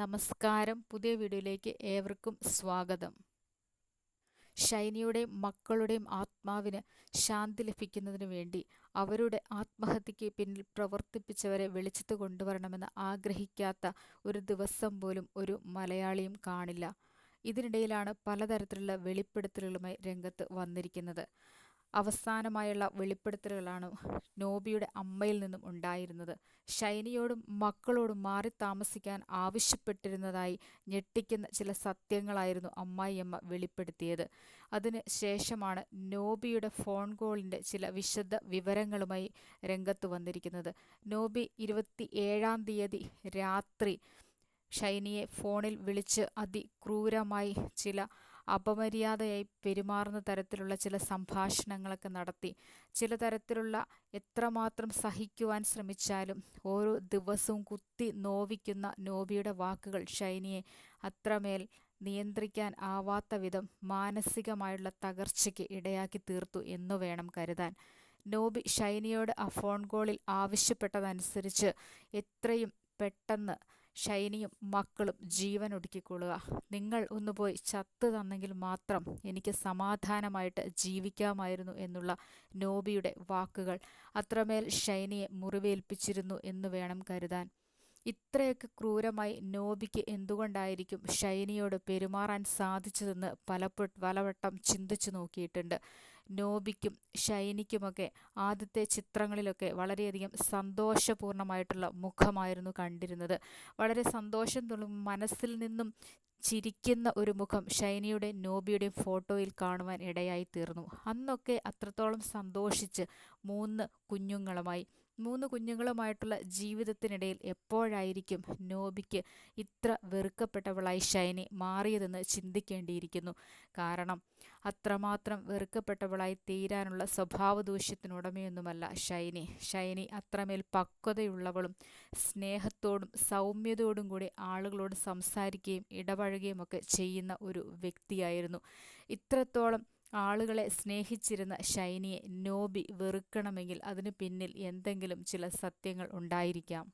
നമസ്കാരം. പുതിയ വീഡിയോയിലേക്ക് ഏവർക്കും സ്വാഗതം. ഷൈനിയുടെയും മക്കളുടെയും ആത്മാവിന് ശാന്തി ലഭിക്കുന്നതിന് വേണ്ടി അവരുടെ ആത്മഹത്യയ്ക്ക് പിന്നിൽ പ്രവർത്തിപ്പിച്ചവരെ വെളിച്ചത്ത് കൊണ്ടുവരണമെന്ന് ആഗ്രഹിക്കാത്ത ഒരു ദിവസം പോലും ഒരു മലയാളിയും കാണില്ല. ഇതിനിടയിലാണ് പലതരത്തിലുള്ള വെളിപ്പെടുത്തലുകളുമായി രംഗത്ത് വന്നിരിക്കുന്നത്. അവസാനമായുള്ള വെളിപ്പെടുത്തലുകളാണ് നോബിയുടെ അമ്മയിൽ നിന്നും ഉണ്ടായിരുന്നത്. ഷൈനിയോടും മക്കളോടും മാറി താമസിക്കാൻ ആവശ്യപ്പെട്ടിരുന്നതായി ഞെട്ടിക്കുന്ന ചില സത്യങ്ങളായിരുന്നു അമ്മായിയമ്മ വെളിപ്പെടുത്തിയത്. അതിന് ശേഷമാണ് നോബിയുടെ ഫോൺ കോളിന്റെ ചില വിശദ വിവരങ്ങളുമായി രംഗത്ത് വന്നിരിക്കുന്നത്. നോബി ഇരുപത്തി ഏഴാം തീയതി രാത്രി ഷൈനിയെ ഫോണിൽ വിളിച്ച് അതിക്രൂരമായി ചില അപമര്യാദയായി പെരുമാറുന്ന തരത്തിലുള്ള ചില സംഭാഷണങ്ങളൊക്കെ നടത്തി. ചില തരത്തിലുള്ള എത്രമാത്രം സഹിക്കുവാൻ ശ്രമിച്ചാലും ഓരോ ദിവസവും കുത്തി നോവിക്കുന്ന നോബിയുടെ വാക്കുകൾ ഷൈനിയെ അത്രമേൽ നിയന്ത്രിക്കാൻ ആവാത്ത വിധം മാനസികമായുള്ള തകർച്ചയ്ക്ക് ഇടയാക്കി തീർത്തു എന്നു വേണം കരുതാൻ. നോബി ഷൈനിയോട് ആ ഫോൺ കോളിൽ ആവശ്യപ്പെട്ടതനുസരിച്ച് എത്രയും പെട്ടെന്ന് ഷൈനിയും മക്കളും ജീവൻ ഒടുക്കിക്കൊള്ളുക. നിങ്ങൾ ഒന്ന് പോയി ചത്ത് തന്നെങ്കിൽ മാത്രം എനിക്ക് സമാധാനമായിട്ട് ജീവിക്കാമായിരുന്നു എന്നുള്ള നോബിയുടെ വാക്കുകൾ അത്രമേൽ ഷൈനിയെ മുറിവേൽപ്പിച്ചിരുന്നു എന്ന് വേണം കരുതാൻ. ഇത്രയൊക്കെ ക്രൂരമായി നോബിക്ക് എന്തുകൊണ്ടായിരിക്കും ഷൈനിയോട് പെരുമാറാൻ സാധിച്ചതെന്ന് പലപ്പോഴും പലവട്ടം ചിന്തിച്ചു നോക്കിയിട്ടുണ്ട്. നോബിക്കും ഷൈനിക്കുമൊക്കെ ആദ്യത്തെ ചിത്രങ്ങളിലൊക്കെ വളരെയധികം സന്തോഷപൂർണമായിട്ടുള്ള മുഖമായിരുന്നു കണ്ടിരുന്നത്. വളരെ സന്തോഷം തുളും മനസ്സിൽ നിന്നും ചിരിക്കുന്ന ഒരു മുഖം ഷൈനിയുടെ നോബിയുടെയും ഫോട്ടോയിൽ കാണുവാൻ ഇടയായി തീർന്നു. അന്നൊക്കെ അത്രത്തോളം സന്തോഷിച്ച് മൂന്ന് കുഞ്ഞുങ്ങളുമായി മൂന്ന് കുഞ്ഞുങ്ങളുമായിട്ടുള്ള ജീവിതത്തിനിടയിൽ എപ്പോഴായിരിക്കും നോബിക്ക് ഇത്ര വെറുക്കപ്പെട്ടവളായി ഷൈനി മാറിയതെന്ന് ചിന്തിക്കേണ്ടിയിരിക്കുന്നു. കാരണം അത്രമാത്രം വെറുക്കപ്പെട്ടവളായി തീരാനുള്ള സ്വഭാവ ദൂഷ്യത്തിനുടമയൊന്നുമല്ല ഷൈനി. ഷൈനി അത്രമേൽ പക്വതയുള്ളവളും സ്നേഹത്തോടും സൗമ്യതയോടും കൂടി ആളുകളോട് സംസാരിക്കുകയും ഇടപഴകുകയും ഒക്കെ ചെയ്യുന്ന ഒരു വ്യക്തിയായിരുന്നു. ഇത്രത്തോളം ആളുകളെ സ്നേഹിച്ചിരുന്ന ഷൈനിയെ നോബി വെറുക്കണമെങ്കിൽ അതിനു പിന്നിൽ എന്തെങ്കിലും ചില സത്യങ്ങൾ ഉണ്ടായിരിക്കാം.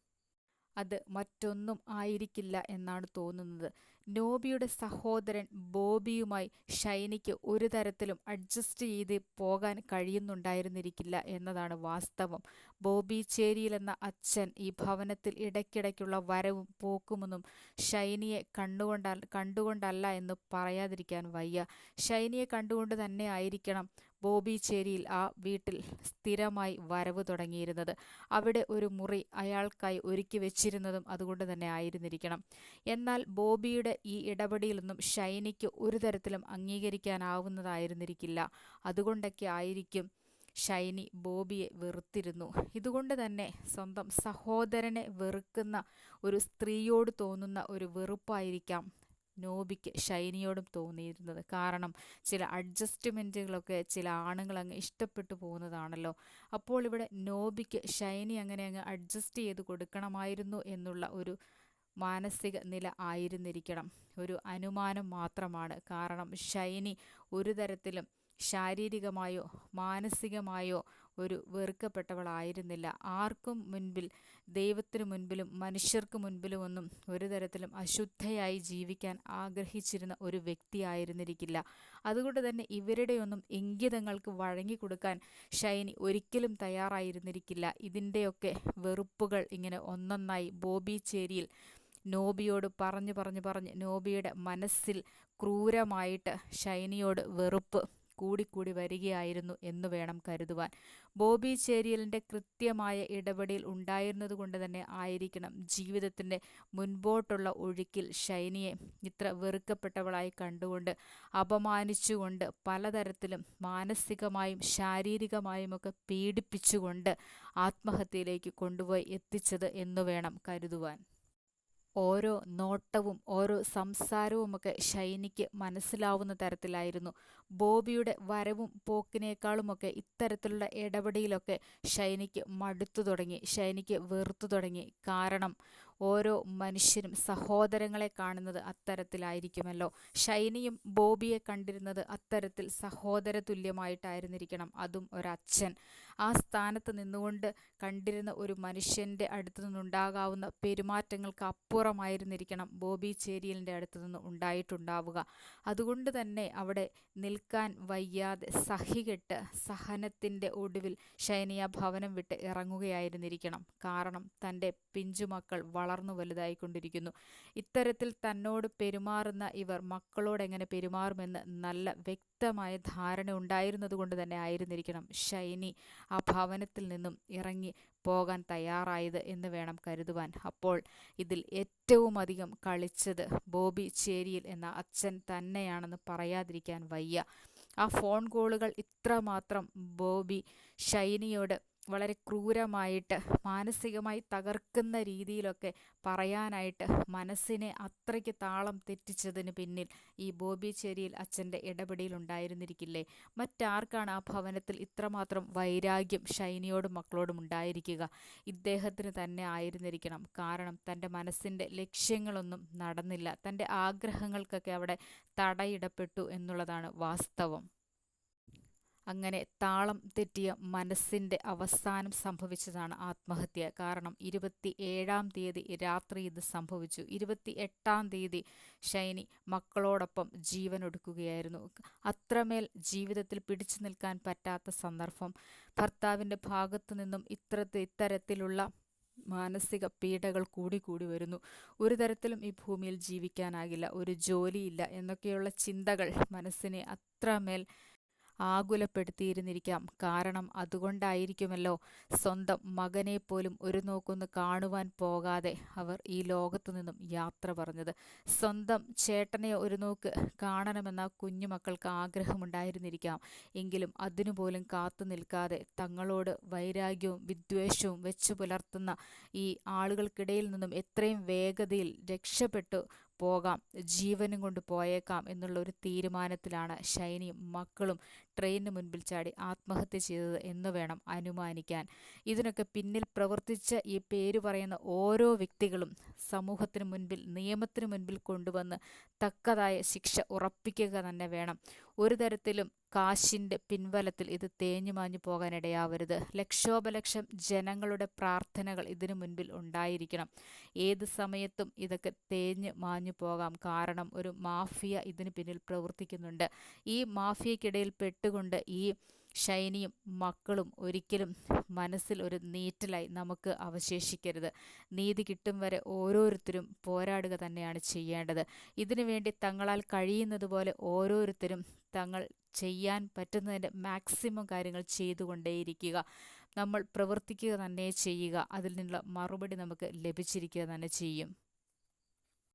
അത് മറ്റൊന്നും ആയിരിക്കില്ല എന്നാണ് തോന്നുന്നത്. നോബിയുടെ സഹോദരൻ ബോബിയുമായി ഷൈനിക്ക് ഒരു തരത്തിലും അഡ്ജസ്റ്റ് ചെയ്ത് പോകാൻ കഴിയുന്നുണ്ടായിരുന്നിരിക്കില്ല എന്നതാണ് വാസ്തവം. ബോബി ചേരിയിൽ എന്ന അച്ഛൻ ഈ ഭവനത്തിൽ ഇടയ്ക്കിടയ്ക്കുള്ള വരവും പോക്കുമൊന്നും ഷൈനിയെ കണ്ടുകൊണ്ട കണ്ടുകൊണ്ടല്ല എന്ന് പറയാതിരിക്കാൻ വയ്യ. ഷൈനിയെ കണ്ടുകൊണ്ട് തന്നെ ആയിരിക്കണം ബോബി ചേരിയിൽ ആ വീട്ടിൽ സ്ഥിരമായി വരവ് തുടങ്ങിയിരുന്നത്. അവിടെ ഒരു മുറി അയാൾക്കായി ഒരുക്കി വെച്ചിരുന്നതും അതുകൊണ്ട് തന്നെ ആയിരുന്നിരിക്കണം. എന്നാൽ ബോബിയുടെ ഈ ഇടപെടിയിലൊന്നും ഷൈനിക്ക് ഒരു തരത്തിലും അംഗീകരിക്കാനാവുന്നതായിരുന്നിരിക്കില്ല. അതുകൊണ്ടൊക്കെ ആയിരിക്കും ഷൈനി ബോബിയെ വെറുത്തിരുന്നു. ഇതുകൊണ്ട് തന്നെ സ്വന്തം സഹോദരനെ വെറുക്കുന്ന ഒരു സ്ത്രീയോട് തോന്നുന്ന ഒരു വെറുപ്പായിരിക്കാം നോബിക്ക് ഷൈനിയോടും തോന്നിയിരുന്നത്. കാരണം ചില അഡ്ജസ്റ്റ്മെന്റുകളൊക്കെ ചില ആണുങ്ങൾ അങ്ങ് ഇഷ്ടപ്പെട്ടു പോകുന്നതാണല്ലോ. അപ്പോൾ ഇവിടെ നോബിക്ക് ഷൈനി അങ്ങനെ അങ്ങ് അഡ്ജസ്റ്റ് ചെയ്ത് കൊടുക്കണമായിരുന്നു എന്നുള്ള ഒരു മാനസിക നില ആയിരുന്നിരിക്കണം. ഒരു അനുമാനം മാത്രമാണ്. കാരണം ഷൈനി ഒരു തരത്തിലും ശാരീരികമായോ മാനസികമായോ ഒരു വെറുക്കപ്പെട്ടവളായിരുന്നില്ല. ആർക്കും മുൻപിൽ ദൈവത്തിനു മുൻപിലും മനുഷ്യർക്ക് മുൻപിലും ഒന്നും ഒരു തരത്തിലും അശുദ്ധയായി ജീവിക്കാൻ ആഗ്രഹിച്ചിരുന്ന ഒരു വ്യക്തിയായിരുന്നിരിക്കില്ല. അതുകൊണ്ട് തന്നെ ഇവരുടെയൊന്നും ഇംഗിതങ്ങൾക്ക് വഴങ്ങിക്കൊടുക്കാൻ ഷൈനി ഒരിക്കലും തയ്യാറായിരുന്നിരിക്കില്ല. ഇതിന്റെയൊക്കെ വെറുപ്പുകൾ ഇങ്ങനെ ഒന്നൊന്നായി ബോബി ചേരിയിൽ നോബിയോട് പറഞ്ഞു പറഞ്ഞു പറഞ്ഞ് നോബിയുടെ മനസ്സിൽ ക്രൂരമായിട്ട് ഷൈനിയോട് വെറുപ്പ് കൂടിക്കൂടി വരികയായിരുന്നു എന്ന് വേണം കരുതുവാൻ. ബോബി ചേരിയലിന്റെ കൃത്യമായ ഇടപെടൽ ഉണ്ടായിരുന്നതുകൊണ്ട് തന്നെ ആയിരിക്കണം ജീവിതത്തിന്റെ മുൻപോട്ടുള്ള ഒഴുക്കിൽ ഷൈനിയെ ഇത്ര വെറുക്കപ്പെട്ടവളായി കണ്ടുകൊണ്ട് അപമാനിച്ചുകൊണ്ട് പലതരത്തിലും മാനസികമായും ശാരീരികമായും ഒക്കെ പീഡിപ്പിച്ചുകൊണ്ട് ആത്മഹത്യയിലേക്ക് കൊണ്ടുപോയി എത്തിച്ചത് എന്ന് വേണം കരുതുവാൻ. ഓരോ നോട്ടവും ഓരോ സംസാരവുമൊക്കെ ഷൈനിക്ക് മനസ്സിലാവുന്ന തരത്തിലായിരുന്നു. ബോബിയുടെ വരവും പോക്കിനേക്കാളുമൊക്കെ ഇത്തരത്തിലുള്ള ഇടപെടലൊക്കെ ഷൈനിക്ക് മടുത്തു തുടങ്ങി ഷൈനിക്ക് വെറുത്തു തുടങ്ങി. കാരണം ഓരോ മനുഷ്യരും സഹോദരങ്ങളെ കാണുന്നത് അത്തരത്തിലായിരിക്കുമല്ലോ. ഷൈനിയും ബോബിയെ കണ്ടിരുന്നത് അത്തരത്തിൽ സഹോദര തുല്യമായിട്ടായിരുന്നിരിക്കണം അതും ഒരച്ഛൻ. ആ സ്ഥാനത്ത് നിന്നുകൊണ്ട് കണ്ടിരുന്ന ഒരു മനുഷ്യന്റെ അടുത്തു നിന്നുണ്ടാകാവുന്ന പെരുമാറ്റങ്ങൾക്ക് അപ്പുറമായിരുന്നിരിക്കണം ബോബി ചേരിയലിന്റെ അടുത്തു നിന്ന് ഉണ്ടായിട്ടുണ്ടാവുക. അതുകൊണ്ട് തന്നെ അവിടെ നിൽക്കാൻ വയ്യാതെ സഹികെട്ട് സഹനത്തിന്റെ ഒടുവിൽ ശൈനിയ ഭവനം വിട്ട് ഇറങ്ങുകയായിരുന്നിരിക്കണം. കാരണം തന്റെ പിഞ്ചുമക്കൾ വളർന്നു വലുതായിക്കൊണ്ടിരിക്കുന്നു. ഇത്തരത്തിൽ തന്നോട് പെരുമാറുന്ന ഇവർ മക്കളോട് എങ്ങനെ പെരുമാറുമെന്ന് നല്ല വ്യക്തമായ ധാരണ ഉണ്ടായിരുന്നത് കൊണ്ട് തന്നെ ആയിരുന്നിരിക്കണം ഷൈനി ആ ഭവനത്തിൽ നിന്നും ഇറങ്ങി പോകാൻ തയ്യാറായത് എന്ന് വേണം കരുതുവാൻ. അപ്പോൾ ഇതിൽ ഏറ്റവും അധികം കളിച്ചത് ബോബി ചേരിയിൽ എന്ന അച്ഛൻ തന്നെയാണെന്ന് പറയാതിരിക്കാൻ വയ്യ. ആ ഫോൺ കോളുകൾ ഇത്രമാത്രം ബോബി ഷൈനിയോട് വളരെ ക്രൂരമായിട്ട് മാനസികമായി തകർക്കുന്ന രീതിയിലൊക്കെ പറയാനായിട്ട് മനസ്സിനെ അത്രയ്ക്ക് താളം തെറ്റിച്ചതിന് പിന്നിൽ ഈ ബോബി ചേരിയിൽ അച്ഛന്റെ ഇടപെടൽ ഉണ്ടായിരുന്നിരിക്കില്ലേ? മറ്റാർക്കാണ് ആ ഭവനത്തിൽ ഇത്രമാത്രം വൈരാഗ്യം ഷൈനിയോടും മക്കളോടും ഉണ്ടായിരിക്കുക? ഇദ്ദേഹത്തിന് തന്നെ ആയിരുന്നിരിക്കണം. കാരണം തന്റെ മനസ്സിന്റെ ലക്ഷ്യങ്ങളൊന്നും നടന്നില്ല. തന്റെ ആഗ്രഹങ്ങൾക്കൊക്കെ അവിടെ തടയിടപ്പെട്ടു എന്നുള്ളതാണ് വാസ്തവം. അങ്ങനെ താളം തെറ്റിയ മനസ്സിന്റെ അവസാനം സംഭവിച്ചതാണ് ആത്മഹത്യ. കാരണം ഇരുപത്തി ഏഴാം തീയതി രാത്രി ഇത് സംഭവിച്ചു. ഇരുപത്തി എട്ടാം തീയതി ഷൈനി മക്കളോടൊപ്പം ജീവൻ ഒടുക്കുകയായിരുന്നു അത്രമേൽ ജീവിതത്തിൽ പിടിച്ചു നിൽക്കാൻ പറ്റാത്ത സന്ദർഭം. ഭർത്താവിന്റെ ഭാഗത്തു നിന്നും ഇത്തരത്തിൽ ഇത്തരത്തിലുള്ള മാനസിക പീഡകൾ കൂടി കൂടി വരുന്നു. ഒരു തരത്തിലും ഈ ഭൂമിയിൽ ജീവിക്കാനാകില്ല. ഒരു ജോലിയില്ല. എന്നൊക്കെയുള്ള ചിന്തകൾ മനസ്സിനെ അത്രമേൽ ആകുലപ്പെടുത്തിയിരുന്നിരിക്കാം. കാരണം അതുകൊണ്ടായിരിക്കുമല്ലോ സ്വന്തം മകനെ പോലും ഒരു നോക്കൊന്ന് കാണുവാൻ പോകാതെ അവർ ഈ ലോകത്തു നിന്നും യാത്ര പറഞ്ഞത്. സ്വന്തം ചേട്ടനെ ഒരു നോക്ക് കാണണമെന്ന കുഞ്ഞുമക്കൾക്ക് ആഗ്രഹമുണ്ടായിരുന്നിരിക്കാം. എങ്കിലും അതിനുപോലും കാത്തു നിൽക്കാതെ തങ്ങളോട് വൈരാഗ്യവും വിദ്വേഷവും വെച്ചു പുലർത്തുന്ന ഈ ആളുകൾക്കിടയിൽ നിന്നും എത്രയും വേഗതയിൽ രക്ഷപ്പെട്ടു പോകാം ജീവനും കൊണ്ട് പോയേക്കാം എന്നുള്ള ഒരു തീരുമാനത്തിലാണ് ഷൈനിയും മക്കളും ട്രെയിനിന് മുൻപിൽ ചാടി ആത്മഹത്യ ചെയ്തത് എന്ന് വേണം അനുമാനിക്കാൻ. ഇതിനൊക്കെ പിന്നിൽ പ്രവർത്തിച്ച ഈ പേര് പറയുന്ന ഓരോ വ്യക്തികളും സമൂഹത്തിന് മുൻപിൽ നിയമത്തിന് മുൻപിൽ കൊണ്ടുവന്ന് തക്കതായ ശിക്ഷ ഉറപ്പിക്കുക തന്നെ വേണം. ഒരു തരത്തിലും കാശിന്റെ പിൻവലത്തിൽ ഇത് തേഞ്ഞു മാഞ്ഞു പോകാനിടയാവരുത് ലക്ഷോപലക്ഷം ജനങ്ങളുടെ പ്രാർത്ഥനകൾ ഇതിനു മുൻപിൽ ഉണ്ടായിരിക്കണം. ഏത് സമയത്തും ഇതൊക്കെ തേഞ്ഞു മാഞ്ഞു പോകാം. കാരണം ഒരു മാഫിയ ഇതിന് പിന്നിൽ പ്രവർത്തിക്കുന്നുണ്ട്. ഈ മാഫിയക്കിടയിൽ പെട്ടുകൊണ്ട് ഈ ഷൈനിയും മക്കളും ഒരിക്കലും മനസ്സിൽ ഒരു നീറ്റലായി നമുക്ക് അവശേഷിക്കരുത്. നീതി കിട്ടും വരെ ഓരോരുത്തരും പോരാടുക തന്നെയാണ് ചെയ്യേണ്ടത്. ഇതിനു വേണ്ടി തങ്ങളാൽ കഴിയുന്നത് പോലെ ഓരോരുത്തരും തങ്ങൾ ചെയ്യാൻ പറ്റുന്നതിന്റെ മാക്സിമം കാര്യങ്ങൾ ചെയ്തുകൊണ്ടേയിരിക്കുക. നമ്മൾ പ്രവർത്തിക്കുക തന്നെ ചെയ്യുക. അതിൽ നിന്നുള്ള മറുപടി നമുക്ക് ലഭിച്ചിരിക്കുക തന്നെ ചെയ്യും.